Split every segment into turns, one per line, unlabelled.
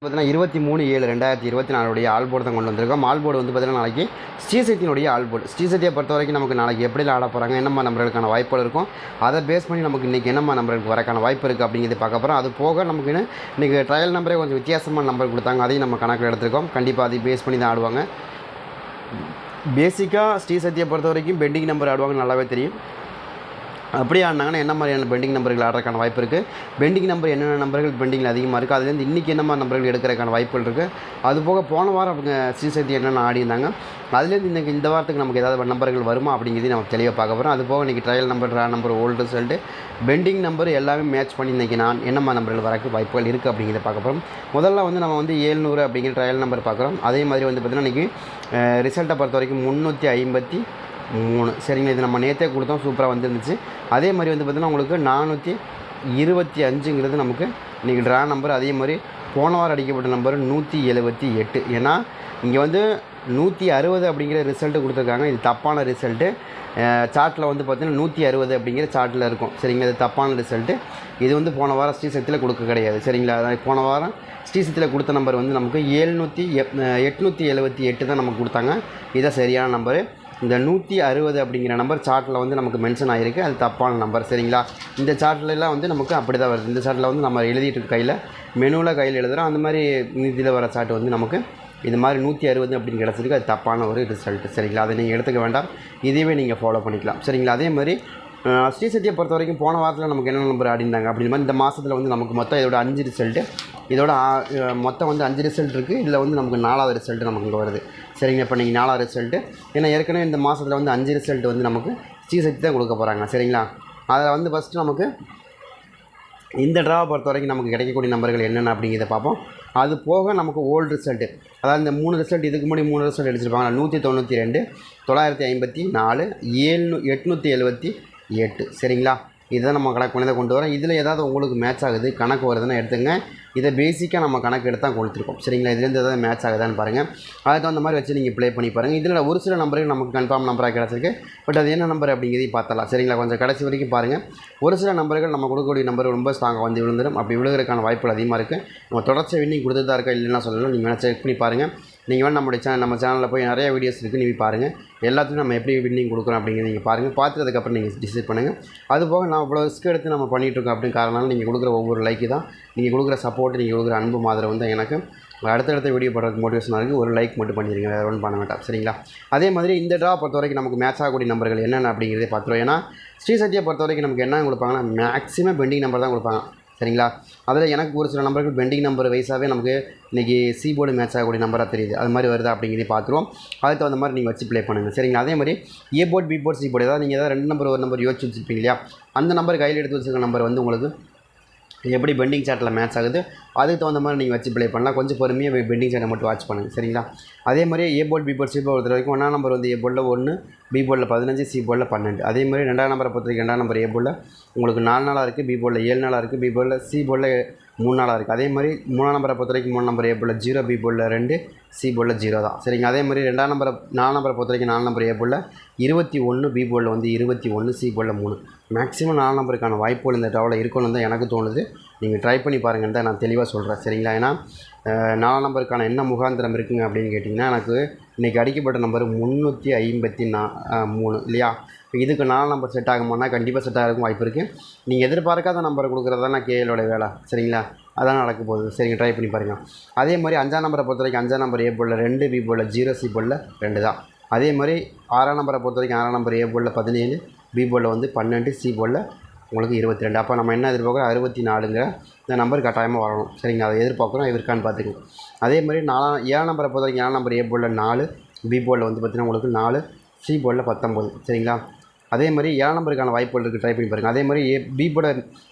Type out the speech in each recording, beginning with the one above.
பார்த்தீங்கன்னா இருபத்தி மூணு ஏழு ரெண்டாயிரத்தி இருபத்தி நாலுடைய ஆல் போர்டு தான் கொண்டு வந்திருக்கோம். ஆல் போர்டு வந்து பார்த்தீங்கன்னா நாளைக்கு ஸ்ரீசக்தியினுடைய ஆல் போர்டு ஸ்ரீசக்தியை பொறுத்த வரைக்கும் நமக்கு நாளைக்கு எப்படி ஆட போகிறாங்க என்னம்மா நம்பர்களுக்கான வாய்ப்புகள் இருக்கும் அதை பேஸ் பண்ணி நமக்கு இன்றைக்கி என்னம்மா நம்பருக்கு வரக்கான வாய்ப்பு இருக்குது அப்படிங்கிறது பார்க்க போகிறோம் அது போக நமக்கு இன்னும் இன்றைக்கி ட்ரையல் நம்பரே கொஞ்சம் வித்தியாசமான நம்பர் கொடுத்தாங்க அதையும் நம்ம கணக்கில் எடுத்துருக்கோம். கண்டிப்பாக அதை பேஸ் பண்ணி தான் ஆடுவாங்க. பேசிக்காக ஸ்ரீசக்தியை பொறுத்த வரைக்கும் பெண்டிங் நம்பர் ஆடுவாங்க நல்லாவே தெரியும். அப்படி ஆடினாங்கன்னா என்ன மாதிரியான பெண்டிங் நம்பர்கள் ஆடுறதுக்கான வாய்ப்பு இருக்குது பெண்டிங் நம்பர் என்னென்ன நம்பர்கள்? பெண்டிங்கில் அதிகமாக இருக்குது அதுலேருந்து இன்றைக்கி என்ன மாதிரி நம்பர்கள் எடுக்கிறதுக்கான வாய்ப்புகள் இருக்குது அது போக போன வாரம் அவங்க ஸ்ரீசக்தி என்னென்ன ஆடியிருந்தாங்க? அதுலேருந்து இன்றைக்கி இந்த வாரத்துக்கு நமக்கு ஏதாவது நம்பர்கள் வருமா அப்படிங்கிறது நம்ம தெளிவாக பார்க்க போகிறோம் அது போக இன்றைக்கி trial number raw number old சொல்லிட்டு பெண்டிங் நம்பர் எல்லாமே மேட்ச் பண்ணி இன்றைக்கி நான் என்னம்மா நம்பர்கள் வரக்கு வாய்ப்புகள் இருக்குது அப்படிங்கிறத பார்க்க போகிறோம் முதல்ல வந்து நம்ம வந்து ஏழ்நூறு அப்படிங்கிற ட்ரையல் நம்பர் பார்க்குறோம். அதே மாதிரி வந்து பார்த்திங்கன்னா இன்றைக்கி ரிசல்ட்டை பொறுத்த வரைக்கும் முந்நூற்றி ஐம்பத்தி மூணு. சரிங்களா இது நம்ம நேற்றே கொடுத்தோம். சூப்பராக வந்துருந்துச்சு. அதே மாதிரி வந்து பார்த்திங்கன்னா உங்களுக்கு நானூற்றி இருபத்தி அஞ்சுங்கிறது நமக்கு இன்றைக்கி ட்ரா நம்பர் அதே மாதிரி போன வாரம் அடிக்கப்பட்ட நம்பர் நூற்றி எழுபத்தி எட்டு. ஏன்னா இங்கே வந்து நூற்றி அறுபது அப்படிங்கிற ரிசல்ட்டு கொடுத்துருக்காங்க. இது தப்பான ரிசல்ட்டு சார்ட்டில் வந்து பார்த்திங்கன்னா நூற்றி அறுபது அப்படிங்கிற சார்ட்டில் இருக்கும். சரிங்களா இது தப்பான ரிசல்ட்டு இது வந்து போன வாரம் ஸ்ரீசக்தியில் கொடுக்க கிடையாது. சரிங்களா அதான் போன வாரம் ஸ்ரீசக்தியில் கொடுத்த நம்பர் வந்து நமக்கு ஏழ்நூற்றி எப் எட்நூற்றி எழுபத்தி எட்டு தான் நமக்கு கொடுத்தாங்க. இதுதான் சரியான நம்பரு இந்த நூற்றி அறுபது அப்படிங்கிற நம்பர் சார்ட்டில் வந்து நமக்கு மென்ஷன் ஆகிருக்கு அது தப்பான நம்பர் சரிங்களா? இந்த சார்ட்லலாம் வந்து நமக்கு அப்படி தான் வருது. இந்த சார்ட்டில் வந்து நம்ம எழுதிட்டு இருக்க கையில் மெனுவில் கையில் எழுதுகிறோம் அந்த மாதிரி இதில் வர சார்ட் வந்து நமக்கு இது மாதிரி நூற்றி அறுபது அப்படின்னு கிடச்சிருக்கு. அது தப்பான ஒரு ரிசல்ட் சரிங்களா? அதை நீங்கள் எடுத்துக்க வேண்டாம். இதையவே நீங்கள் ஃபாலோ பண்ணிக்கலாம். சரிங்களா? அதே மாதிரி ஸ்ரீசக்தியை பொறுத்த வரைக்கும் போன வாரத்தில் நமக்கு என்ன நம்பர் ஆடிருந்தாங்க அப்படின்ற மாதிரி இந்த மாதத்தில் வந்து நமக்கு மொத்தம் இதோட அஞ்சு ரிசல்ட்டு இதோட மொத்தம் வந்து அஞ்சு ரிசல்ட் இருக்குது இதில் வந்து நமக்கு நாலாவது ரிசல்ட்டு நமக்கு இங்கே வருது. சரிங்க இப்போ நீங்கள் நாலாவது ரிசல்ட்டு ஏன்னா ஏற்கனவே இந்த மாதத்தில் வந்து அஞ்சு ரிசல்ட் வந்து நமக்கு ஸ்ரீசக்தி தான் கொடுக்க போகிறாங்க சரிங்களா? அதில் வந்து ஃபஸ்ட்டு நமக்கு இந்த ட்ராவை பொறுத்த வரைக்கும் நமக்கு கிடைக்கக்கூடிய நம்பர்கள் என்னென்ன அப்படிங்கிறத பார்ப்போம். அது போக நமக்கு ஓல்டு ரிசல்ட்டு அதாவது இந்த மூணு ரிசல்ட் இதுக்கு முன்னாடி மூணு ரிசல்ட் அடிச்சிருப்பாங்க நூற்றி தொண்ணூற்றி ரெண்டு தொள்ளாயிரத்தி ஐம்பத்தி நாலு ஏழ்நூ எட்நூற்றி எழுபத்தி எட்டு. சரிங்களா? இதுதான் நம்ம கணக்கு பண்ணி கொண்டு வரோம். இதில் ஏதாவது உங்களுக்கு மேட்ச் ஆகுது கணக்கு வருதுன்னா எடுத்துங்க. இதை பேசிக்காக நம்ம கணக்கு எடுத்து தான் கொடுத்துருக்கோம். சரிங்களா? இதுலேருந்து எதாவது மேட்ச் ஆகுதான்னு பாருங்கள் அதுக்கு தகுந்த மாதிரி வச்சு நீங்கள் ப்ளே பண்ணி பாருங்கள் இதில் ஒரு சில நம்பருக்கு நமக்கு கன்ஃபார்ம் நம்பராக கிடச்சிருக்கு. பட் அது என்ன நம்பர் அப்படிங்கிறதையும் பார்த்தலாம் சரிங்களா? கொஞ்சம் கடைசி வரைக்கும் பாருங்கள் ஒரு சில நம்பர்கள் நம்ம கொடுக்கக்கூடிய நம்பர் ரொம்ப ஸ்ட்ராங்காக வந்து விழுந்துடும் அப்படி விழுகிறதுக்கான வாய்ப்புகள் அதிகமாக இருக்குது நம்ம தொடர்ச்சி வின்னிங் கொடுத்துட்டு தான் இருக்கா இல்லைன்னா சொல்லலாம். நீங்கள் வேணால் செக் பண்ணி பாருங்கள் நீங்கள் வேணால் நம்மளுடைய சேனல் நம்ம சேனலில் போய் நிறைய வீடியோஸ் இருக்குது நீங்கள் பாருங்கள் எல்லாத்துக்கும் நம்ம எப்படி வின்னிங் கொடுக்குறோம் அப்படிங்கிறத நீங்கள் பாருங்கள் பார்த்துட்டு அதுக்கப்புறம் நீங்கள் டிசைட் பண்ணுங்கள் அது போக நான் இவ்வளோ ரிஸ்க் எடுத்து நம்ம பண்ணிகிட்டு இருக்கோம் அப்படின்னு காரணம் நீங்கள் கொடுக்குற ஒவ்வொரு லைக்கு தான் நீங்கள் கொடுக்குற சப்போர்ட் நீங்கள் கொடுக்குற அன்பு மாதிரி வந்து எனக்கு அடுத்தடுத்த வீடியோ போடுறதுக்கு மோட்டிவேஷனாக இருக்குது ஒரு லைக் மட்டும் பண்ணிடுங்க வேறு ஒன்றும் பண்ண வேண்டாம். சரிங்களா? அதே மாதிரி இந்த ட்ரா பொறுத்த வரைக்கும் நமக்கு மேட்ச் ஆகக்கூடிய நம்பர்கள் என்னென்ன அப்படிங்கிறதே பார்த்துருவோம். ஏன்னா ஸ்ரீசக்தியை பொறுத்த வரைக்கும் நமக்கு என்ன கொடுப்பாங்கன்னா மேக்ஸிமம் பெண்டிங் நம்பர் தான் கொடுப்பாங்க. சரிங்களா? அதில் எனக்கு ஒரு சில நம்பர்கள் பெண்டிங் நம்பர் வைஸாகவே நமக்கு இன்றைக்கி சி போர்டு மேட்ச் ஆகக்கூடிய நம்பராக தெரியுது. அது மாதிரி வருதா அப்படிங்கிறத பார்த்துருவோம். அதுக்கு தகுந்த மாதிரி நீங்கள் வச்சு ப்ளே பண்ணுங்கள் சரிங்களா? அதே மாதிரி A board B board C board ஏதாவது நீங்கள் ஏதாவது ரெண்டு நம்பர் ஒரு நம்பர் யோசிச்சு வச்சுருப்பீங்க இல்லையா? அந்த நம்பர் கையில் எடுத்து வச்சுருக்க நம்பர் வந்து உங்களுக்கு எப்படி பெண்டிங் சார்ட்டில் மேட்ச் ஆகுது அதுக்கு தகுந்த மாதிரி நீங்கள் வச்சு ப்ளே பண்ணலாம். கொஞ்சம் பொறுமையாக பெண்டிங் சார்ட்டை மட்டும் வாட்ச் பண்ணுங்கள் சரிங்களா? அதே மாதிரி A board B board C board பொறுத்த வரைக்கும் ஒன்றாம் நம்பர் வந்து ஏ போர்டில் ஒன்று பி போர்டில் பதினஞ்சு சி போர்டில் பன்னெண்டு. அதே மாதிரி ரெண்டாம் நம்பரை பொறுத்த வரைக்கும் ரெண்டாம் நம்பர் ஏ போர்டில் உங்களுக்கு நாலு நாளாக இருக்குது பி போர்டில் ஏழு நாளாக இருக்குது பி போர்டில் சி போர்டில் மூணு நாளாக இருக்குது. அதே மாதிரி மூணாம் நம்பரை பொறுத்த வரைக்கும் மூணு நம்பர் ஏ ஜீரோ பி போர்டில் ரெண்டு சி போர்டில் ஜீரோ தான். சரிங்க அதே மாதிரி ரெண்டாம் நம்பரை நாலு நம்பரை பொறுத்த வரைக்கும் நாலு நம்பர் ஏ இருபத்தி ஒன்று பி போர்டில் வந்து இருபத்தி ஒன்று சி போர்டில் மூணு. மேக்ஸிமம் நாலு நம்பருக்கான வாய்ப்புகள் இந்த டவலில் இருக்கணும்னு தான் எனக்கு தோணுது. நீங்கள் ட்ரை பண்ணி பாருங்கன்னு தான் நான் தெளிவாக சொல்கிறேன் சரிங்களா? ஏன்னா நாலு நம்பருக்கான என்ன முகாந்திரம் இருக்குங்க அப்படின்னு கேட்டிங்கன்னா எனக்கு இன்றைக்கி அடிக்கப்பட்ட நம்பர் முந்நூற்றி ஐம்பத்தி நா மூணு இல்லையா? இப்போ இதுக்கு நாலு நம்பர் செட் ஆகுமானா கண்டிப்பாக செட் ஆகிறதுக்கும் வாய்ப்பு இருக்குது நீங்கள் எதிர்பார்க்காத நம்பரை கொடுக்குறதா கேஎலோட வேலை சரிங்களா? அதான் நடக்க போகுது. சரிங்க ட்ரை பண்ணி பாருங்கள் அதே மாதிரி அஞ்சாம் நம்பரை பொறுத்த வரைக்கும் அஞ்சாம் நம்பர் ஏ போலில் ரெண்டு பி போலில் ஜீரோ சி போலில் ரெண்டு தான். அதே மாதிரி ஆறாம் நம்பரை பொறுத்த வரைக்கும் ஆறாம் நம்பர் ஏ போலில் பதினேழு பி போலில் வந்து பன்னெண்டு சி போலில் உங்களுக்கு இருபத்தி ரெண்டு அப்போ நம்ம என்ன எதிர்பார்க்குறோம்? அறுபத்தி நாலுங்கிற இந்த நம்பர் கட்டாயமாக வரணும். சரிங்க அதை எதிர்பார்க்குறோம் இருக்கான்னு பார்த்துக்கோங்க அதே மாதிரி நாலாம் ஏழாம் நம்பரை பொறுத்த வரைக்கும் ஏழாம் நம்பர் ஏ போலில் நாலு பி போலில் வந்து பார்த்திங்கன்னா உங்களுக்கு நாலு சி போலில் பத்தொம்போது சரிங்களா? அதே மாதிரி ஏழாம் நம்பருக்கான வாய்ப்புகள் இருக்குது ட்ரை பண்ணி பாருங்கள் அதே மாதிரி ஏ பி போல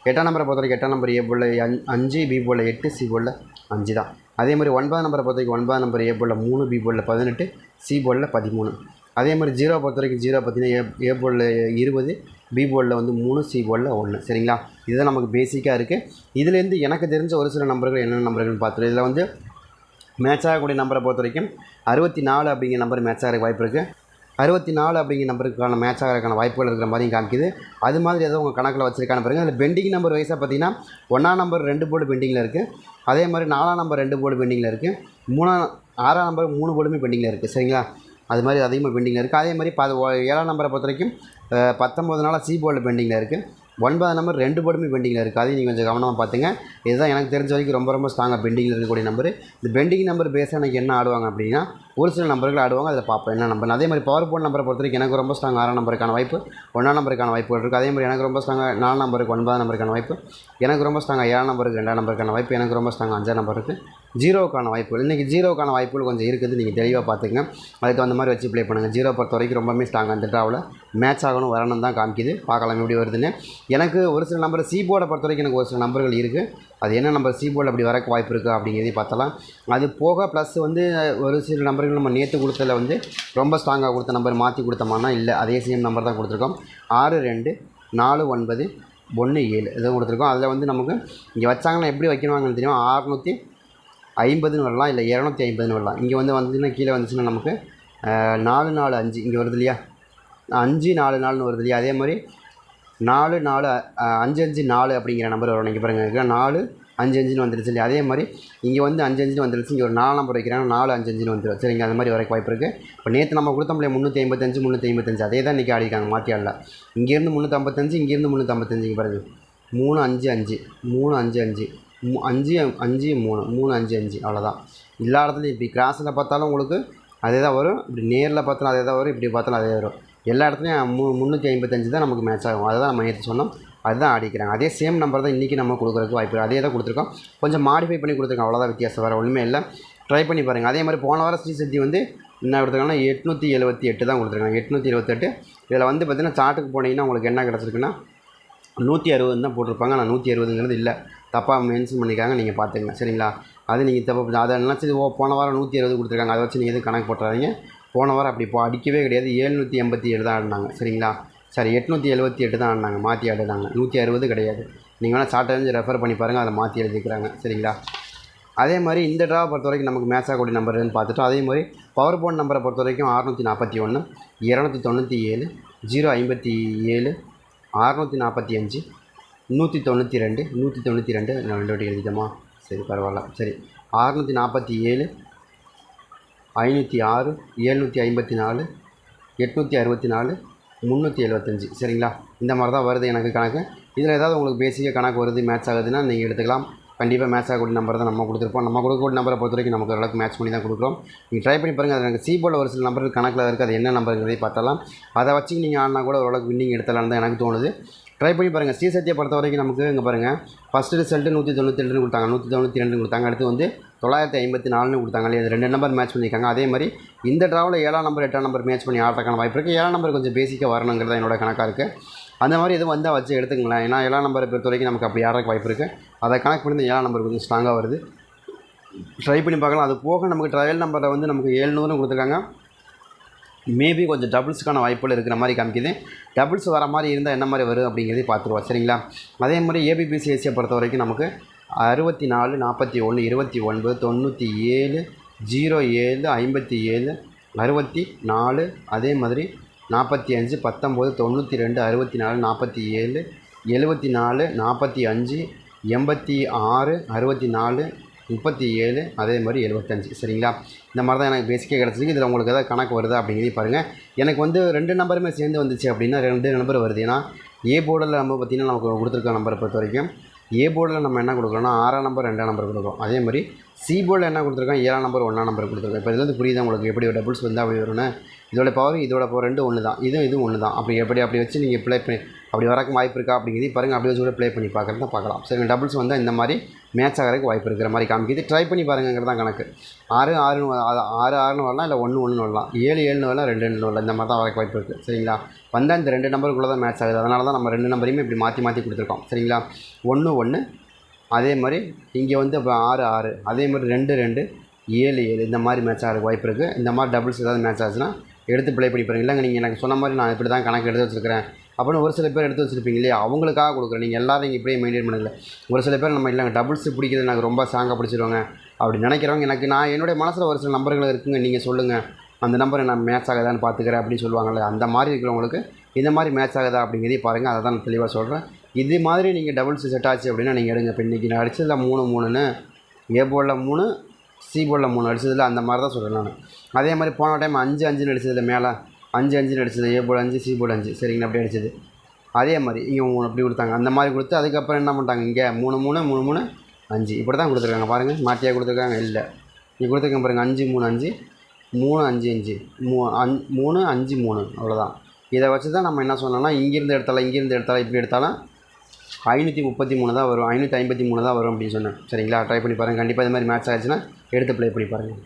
எட்டாம் நம்பரை பொறுத்த வரைக்கும் எட்டாம் நம்பர் ஏ போல அஞ்சு பி போல எட்டு சி போல அஞ்சு தான் அதே மாதிரி ஒன்பதாம் நம்பரை பொறுத்த வரைக்கும் ஒன்பதாம் நம்பர் ஏ போல மூணு பி போல பதினெட்டு சி போல பதிமூணு. அதே மாதிரி ஜீரோ பொறுத்த வரைக்கும் ஜீரோ பார்த்தீங்கன்னா ஏ ஏ இருபது பி போலில் வந்து மூணு சி போலில் ஒன்று சரிங்களா? இதுதான் நமக்கு பேசிக்காக இருக்குது இதுலேருந்து எனக்கு தெரிஞ்ச ஒரு சில நம்பர்கள் என்னென்ன நம்பர்கள்னு பார்த்துருவோம் இதில் வந்து மேட்ச் ஆகக்கூடிய நம்பரை பொறுத்த வரைக்கும் அறுபத்தி நாலு அப்படிங்கிற நம்பர் மேட்ச் ஆகிற வாய்ப்பு இருக்குது அறுபத்தி நாலு அப்படிங்கிற நம்பருக்கான மேட்ச் ஆகிறதுக்கான வாய்ப்புகள் இருக்கிற மாதிரியும் காமிக்குது. அது மாதிரி ஏதோ உங்கள் கணக்கில் வச்சுருக்கான பாருங்கள் அதில் பெண்டிங் நம்பர் வைஸாக பார்த்தீங்கன்னா ஒன்றாம் நம்பர் ரெண்டு போர்டு பெண்டிங்கில் இருக்குது அதே மாதிரி நாலாம் நம்பர் ரெண்டு போர்டு பெண்டிங்கில் இருக்குது மூணாம் ஆறாம் நம்பர் மூணு போர்டுமே பெண்டிங்கில் இருக்குது சரிங்களா? அது மாதிரி அதிகமாக பெண்டிங்கில் இருக்குது அதே மாதிரி ப ஏழாம் நம்பரை பொறுத்த வரைக்கும் பத்தொம்பது நாளாக சி போர்டில் பெண்டிங்கில் இருக்குது ஒன்பதாம் நம்பர் ரெண்டு படமே பெண்டிங்கில் இருக்குது அதையும் நீங்கள் கொஞ்சம் கவனமாக பார்த்துங்க இதுதான் எனக்கு தெரிஞ்ச வரைக்கும் ரொம்ப ரொம்ப ஸ்ட்ராங்காக பெண்டிங்கில் இருக்கக்கூடிய நம்பர் இந்த பெண்டிங் நம்பர் பேஸாக எனக்கு என்ன ஆடுவாங்க அப்படின்னா ஒரு சில நம்பர்கள் ஆடுவாங்க அதில் பார்ப்பேன் என்ன நம்பர் அதே மாதிரி பவர் போன் நம்பரை பொறுத்த வரைக்கும் எனக்கு ரொம்ப ஸ்ட்ராங் ஆறாம் நம்பருக்கான வாய்ப்பு ஒன்றாம் நம்பருக்கான வாய்ப்புகள் இருக்குது அதே மாதிரி எனக்கு ரொம்ப ஸ்ட்ராங்காக நாலாம் நம்பருக்கு ஒன்பதாம் நம்பருக்கான வாய்ப்பு எனக்கு ரொம்ப ஸ்ட்ராங்காக ஏழாம் நம்பருக்கு ரெண்டாம் நம்பருக்கான வாய்ப்பு எனக்கு ரொம்ப ஸ்ட்ராங்காக அஞ்சாம் நம்பருக்கு ஜீரோக்கான வாய்ப்புகள். இன்றைக்கி ஜீரோக்கான வாய்ப்புகள் கொஞ்சம் இருக்குது. நீங்கள் தெளிவாக பார்த்துங்க அதுக்கு தகுந்த மாதிரி வச்சு ப்ளே பண்ணுங்கள் ஜீரோ பொறுத்த வரைக்கும் ரொம்பவே ஸ்ட்ராங்காக அந்த ட்ராவில் மேட்ச் ஆகணும் வரணும் தான் காமிக்குது. பார்க்கலாம் எப்படி வருதுன்னு. எனக்கு ஒரு சில நம்பர் சி போர்டை பொறுத்த வரைக்கும் எனக்கு ஒரு சில நம்பர்கள் இருக்குது அது என்ன நம்பர் சி போர்டில் அப்படி வரக்கு வாய்ப்பு இருக்குது அப்படிங்கிறதையும் பார்த்தலாம் அது போக ப்ளஸ் வந்து ஒரு சில நம்பர்கள் நம்ம நேற்று கொடுத்ததில் வந்து ரொம்ப ஸ்ட்ராங்காக கொடுத்த நம்பர் மாற்றி கொடுத்தோம்னா இல்லை. அதே சேம் நம்பர் தான் கொடுத்துருக்கோம். ஆறு ரெண்டு நாலு ஒன்பது ஒன்று ஏழு. இதுவும் கொடுத்துருக்கோம். அதில் வந்து நமக்கு இங்கே வச்சாங்கன்னா எப்படி வைக்கணுவாங்கன்னு தெரியும்? அறநூற்றி ஐம்பதுன்னு வரலாம் இல்லை இரநூத்தி ஐம்பதுன்னு வரலாம் இங்கே வந்து வந்துச்சுன்னா கீழே வந்துச்சுன்னா நமக்கு நாலு நாலு அஞ்சு. இங்கே வருது இல்லையா? அஞ்சு நாலு நாலுன்னு வருது இல்லையா? அதே மாதிரி நாலு நாலு அஞ்சு அஞ்சு நாலு அப்படிங்கிற நம்பர் வரும். இங்கே பாருங்கள் நாலு அஞ்சு அஞ்சுன்னு வந்துருச்சு இல்லையா? அதே மாதிரி இங்கே வந்து அஞ்சு அஞ்சுன்னு வந்துருச்சு. இங்கே ஒரு நாலு நம்பர் வைக்கிறாங்க. நாலு அஞ்சு அஞ்சுன்னு வந்துடும் சரிங்க அது மாதிரி வரைக்கும் வாய்ப்பு இருக்குது இப்போ நேற்று நம்ம கொடுத்தோம் முந்நூற்றி ஐம்பத்தஞ்சு முந்நூற்றி ஐம்பத்தஞ்சு. அதே தான் இன்றைக்கி ஆடிருக்காங்க மாற்றி ஆடல இங்கேருந்து முந்நூற்றம்பத்தஞ்சு இங்கேருந்து முந்நூற்றம்பத்தஞ்சு இங்கே பாருங்கள் மூணு அஞ்சு அஞ்சு. மூணு அஞ்சு அஞ்சு. அஞ்சு அஞ்சு மூணு மூணு அஞ்சு அஞ்சு. அவ்வளோதான் எல்லா இடத்துலையும் இப்படி கிராஸில் பார்த்தாலும் உங்களுக்கு அதே தான் வரும். இப்படி நேரில் பார்த்தாலும் அதே தான் வரும். இப்படி பார்த்தாலும் அதே வரும். எல்லா இடத்துலையும் மு முந்நூற்றி ஐம்பத்தஞ்சு தான் நமக்கு மேட்ச் ஆகும். அதை தான் நம்ம நேற்று சொன்னோம். அதுதான் அடிக்கிறாங்க. அதே சேம் நம்பர் தான் இன்றைக்கி நம்ம கொடுக்குறதுக்கு வாய்ப்பு அதே தான் கொடுத்துருக்கோம். கொஞ்சம் மாடிஃபை பண்ணி கொடுத்துருக்கோம். அவ்வளோதான் வித்தியாசம். வேறு ஒன்றுமே இல்லை. ட்ரை பண்ணி பாருங்கள் அதே மாதிரி போன வாரம் ஸ்ரீ சக்தி வந்து என்ன கொடுத்துருக்காங்கன்னா எட்நூற்றி எழுபத்தி எட்டு தான் கொடுத்துருக்காங்க. எட்நூற்றி எழுபத்தெட்டு இதில் வந்து பார்த்திங்கன்னா சார்ட்டுக்கு போனீங்கன்னா உங்களுக்கு என்ன கிடச்சிருக்குன்னா நூற்றி அறுபது தான் போட்டிருப்பாங்க. ஆனால் நூற்றி அறுபதுங்கிறது இல்லை. தப்பாக மென்ஷன் பண்ணியிருக்காங்க நீங்கள் பார்த்துங்க சரிங்களா? அது நீங்கள் தப்பு அதை நினச்சி ஓ போன வாரம் நூற்றி அறுபது கொடுத்துருக்காங்க. அதை வச்சு நீங்கள் எதுவும் கணக்கு போட்டுறாதீங்க. போன வாரம் அப்படி இப்போ அடிக்கவே கிடையாது. ஏழ்நூற்றி எண்பத்தி ஏழு தான் ஆடினாங்க. சரிங்களா? சரி எட்நூற்றி எழுபத்தி எட்டு தான் ஆடினாங்க. மாற்றி ஆடினாங்க நூற்றி அறுபது கிடையாது. நீங்கள் வேணால் சார்ட்டை ரெஃபர் பண்ணி பாருங்கள் அதை மாற்றி எழுதிக்கிறாங்க. சரிங்களா? அதே மாதிரி இந்த ட்ராவை பொறுத்த வரைக்கும் நமக்கு மேட்சாக கூடிய நம்பர்னு பார்த்துட்டோம். அதே மாதிரி பவர் போன் நம்பரை பொறுத்த வரைக்கும் அறுநூற்றி நாற்பத்தி ஒன்று இரநூத்தி தொண்ணூற்றி ஏழு ஜீரோ ஐம்பத்தி ஏழு அறநூற்றி நாற்பத்தி அஞ்சு நூற்றி தொண்ணூற்றி ரெண்டு நூற்றி தொண்ணூற்றி ரெண்டு நான் ரெண்டு வாட்டி எழுதிட்டோமா சரி பரவாயில்ல. சரி அறநூற்றி நாற்பத்தி ஏழு ஐநூற்றி ஆறு ஏழ்நூற்றி ஐம்பத்தி நாலு எட்நூற்றி அறுபத்தி நாலு முந்நூற்றி எழுபத்தஞ்சி சரிங்களா? இந்த மாதிரி தான் வருது எனக்கு கணக்கு. இதில் ஏதாவது உங்களுக்கு பேசிக்காக கணக்கு வருது மேட்ச் ஆகுதுன்னா நீங்கள் எடுத்துக்கலாம். கண்டிப்பாக மேட்ச் ஆகக்கூடிய நம்பர் தான் நம்ம கொடுத்துருப்போம். நம்ம கொடுக்கக்கூடிய நம்பரை பொறுத்த வரைக்கும் நமக்கு ஓரளவுக்கு மேட்ச் பண்ணி தான் கொடுக்குறோம். நீங்கள் ட்ரை பண்ணி பாருங்கள் அது எனக்கு சி ஒரு சில நம்பர் கணக்கில் இருக்குது அது என்ன நம்பருங்கிறதே பார்த்தலாம் அதை வச்சு நீங்கள் ஆடினா கூட ஓரளவுக்கு வின்னிங் எடுத்தலாம்னு தான் எனக்கு தோணுது. ட்ரை பண்ணி பாருங்கள் ஸ்ரீ சத்யா பொறுத்த வரைக்கும் நமக்கு இங்கே பாருங்கள் ஃபஸ்ட்டு ரிசல்ட்டு நூற்றி தொண்ணூற்றி ரெண்டு கொடுத்தாங்க. நூற்றி தொண்ணூற்றி ரெண்டு கொடுத்தாங்க. அடுத்து வந்து தொள்ளாயிரத்தி ஐம்பத்தி நாலுன்னு கொடுத்தாங்க. இல்லையா? ரெண்டு நம்பர் மேட்ச் பண்ணியிருக்காங்க. அதே மாதிரி இந்த ட்ராவில் ஏழாம் நம்பர் எட்டாம் நம்பர் மேட்ச் பண்ணி ஆடுறதுக்கான வாய்ப்பு இருக்குது ஏழாம் நம்பர் கொஞ்சம் பேசிக்காக வரணுங்கிறது என்னோட கணக்காக இருக்குது அந்த மாதிரி எதுவும் வந்தால் வச்சு எடுத்துங்களேன் ஏன்னா ஏழாம் நம்பரை பொறுத்த வரைக்கும் நமக்கு அப்படி யாருக்கு வாய்ப்பு இருக்குது அதை கணக்கு பண்ணி இந்த ஏழாம் நம்பர் கொஞ்சம் ஸ்ட்ராங்காக வருது. ட்ரை பண்ணி பார்க்கலாம். அது போக நமக்கு ட்ரையல் நம்பரை வந்து நமக்கு ஏழ்நூறும் கொடுத்துருக்காங்க. மேபி கொஞ்சம் டபுள்ஸுக்கான வாய்ப்புகள் இருக்கிற மாதிரி காமிக்குது. டபுள்ஸ் வர மாதிரி இருந்தால் என்ன மாதிரி வரும் அப்படிங்கிறதையும் பார்த்துருவோம் சரிங்களா? அதே மாதிரி ஏபிபிசிஎஸ்சியை பொறுத்த வரைக்கும் நமக்கு அறுபத்தி நாலு நாற்பத்தி ஒன்று இருபத்தி ஒன்பது தொண்ணூற்றி ஏழு ஜீரோ ஏழு ஐம்பத்தி ஏழு அறுபத்தி நாலு அதே மாதிரி நாற்பத்தி அஞ்சு பத்தொம்போது தொண்ணூற்றி ரெண்டு அறுபத்தி நாலு நாற்பத்தி ஏழு எழுபத்தி நாலு நாற்பத்தி அஞ்சு எண்பத்தி ஆறு அறுபத்தி நாலு முப்பத்தி ஏழு அதே மாதிரி எழுபத்தஞ்சு. சரிங்களா? இந்த மாதிரி தான் எனக்கு பேசிக்காக கிடச்சிருக்கு. இதில் உங்களுக்கு எதாவது கணக்கு வருதா அப்படிங்கிறதையும் பாருங்கள் எனக்கு வந்து ரெண்டு நம்பருமே சேர்ந்து வந்துச்சு அப்படின்னா ரெண்டு நம்பர் வருது. ஏன்னா ஏ போர்டில் நம்ம பார்த்திங்கன்னா நமக்கு கொடுத்துருக்க நம்பரை பொறுத்த வரைக்கும் ஏ போர்டில் நம்ம என்ன கொடுக்குறோம்னா ஆறாம் நம்பர் ரெண்டாம் நம்பர் கொடுக்குறோம். அதே மாதிரி சி போர்டில் என்ன கொடுத்துருக்கோம்? ஏழாம் நம்பர் ஒன்றாம் நம்பர் கொடுத்துருக்கோம். இப்போ இதுலேருந்து புரியுது உங்களுக்கு? எப்படி டபுள்ஸ் வந்து அப்படி வரும்னு? இதோட பவர் இதோட பவர் ரெண்டு ஒன்று தான் இதுவும் இதுவும் ஒன்று தான் அப்படி எப்படி அப்படி வச்சு நீங்கள் பிளே பண்ணி அப்படி வரக்கு வாய்ப்பு இருக்கா அப்படிங்கிறது பாருங்கள் அப்படி வச்சு கூட ப்ளே பண்ணி பார்க்குறது பார்க்கலாம். சரி டபுள்ஸ் வந்து இந்த மாதிரி மேட்ச் ஆகிறதுக்கு வாய்ப்பு இருக்கிற மாதிரி காமிக்குது. ட்ரை பண்ணி பாருங்கிறது தான் கணக்கு. ஆறு ஆறுன்னு அது ஆறு ஆறுன்னு வரலாம் இல்லை ஒன்று ஒன்றுன்னு வரலாம். ஏழு ஏழுன்னு வரலாம் ரெண்டு ரெண்டு வரலாம். இந்த மாதிரி தான் வரக்கு வாய்ப்பு இருக்குது சரிங்களா? வந்தால் இந்த ரெண்டு நம்பருக்குள்ளே தான் மேட்ச் ஆகுது. அதனால தான் நம்ம ரெண்டு நம்பரையுமே இப்படி மாற்றி மாற்றி கொடுத்துருக்கோம். சரிங்களா? ஒன்று ஒன்று அதே மாதிரி இங்கே வந்து இப்போ ஆறு ஆறு. அதே மாதிரி ரெண்டு ரெண்டு. ஏழு ஏழு. இந்த மாதிரி மேட்ச் ஆகிறதுக்கு வாய்ப்பு இருக்குது இந்த மாதிரி டபுள்ஸ் ஏதாவது மேட்ச் ஆச்சுன்னா எடுத்து ப்ளே பண்ணி பாருங்கள் இல்லைங்க நீங்கள் எனக்கு சொன்ன மாதிரி நான் இப்படி தான் கணக்கு எடுத்து வச்சுருக்கிறேன். அப்படின்னு ஒரு சில பேர் எடுத்து வச்சுருப்பீங்க இல்லையா? அவங்களுக்காக கொடுக்குறேன். நீங்கள் எல்லாரும் இப்படியே மெயின்டைன் பண்ணல ஒரு சில பேர் நம்ம இல்லைங்க டபுள்ஸ் பிடிக்கிறது எனக்கு ரொம்ப ஸ்ட்ராங்காக பிடிச்சிருவாங்க. அப்படி நினைக்கிறவங்க எனக்கு நான் என்னுடைய மனசில் ஒரு சில நம்பர்கள் இருக்குங்க. நீங்கள் சொல்லுங்கள் அந்த நம்பர் நான் மேட்ச் ஆகுதான்னு பார்த்துக்கிறேன் அப்படின்னு சொல்லுவாங்கள்ல அந்த மாதிரி இருக்கிறவங்களுக்கு இந்த மாதிரி மேட்ச் ஆகுதா அப்படிங்கிறதையும் பாருங்கள் அதை தான் நான் தெளிவாக சொல்கிறேன் இது மாதிரி நீங்கள் டபுள்ஸ் செட் ஆச்சு அப்படின்னா நீங்கள் எடுங்க. இப்போ இன்றைக்கி நான் அடிச்சதில் மூணு மூணுன்னு ஏ போலில் மூணு சி போலில் மூணு அடிச்சதில் அந்த மாதிரி தான் சொல்கிறேன் நான். அதே மாதிரி போன டைம் அஞ்சு அஞ்சுன்னு அடிச்சதில் மேலே அஞ்சு அஞ்சு அடிச்சது ஏ போர்டு அஞ்சு சி போர்டு அஞ்சு. சரிங்களா அப்படி அடிச்சது அதே மாதிரி இங்கே மூணு அப்படி கொடுத்தாங்க. அந்த மாதிரி கொடுத்து அதுக்கப்புறம் என்ன பண்ணிட்டாங்க? இங்கே மூணு மூணு மூணு மூணு அஞ்சு. இப்படி தான் கொடுத்துருக்காங்க. பாருங்கள் மாட்டியாக கொடுத்துருக்காங்க? இல்லை. இங்கே கொடுத்துருக்கேன் பாருங்கள் அஞ்சு மூணு அஞ்சு. மூணு அஞ்சு அஞ்சு. மூ அஞ் மூணு அஞ்சு மூணு. அவ்வளோதான் இதை வச்சு தான் நம்ம என்ன சொன்னோம்னா இங்கேருந்து எடுத்தாலும் இங்கேருந்து எடுத்தாலும் இப்படி எடுத்தாலும் ஐநூற்றி முப்பத்தி மூணு தான் வரும். ஐநூற்றி ஐம்பத்தி மூணு தான் வரும் அப்படின்னு சொன்னேன். சரிங்களா? ட்ரை பண்ணி பாருங்கள் கண்டிப்பாக இது மாதிரி மேட்ச் ஆச்சுன்னா எடுத்து ப்ளே பண்ணி பாருங்கள்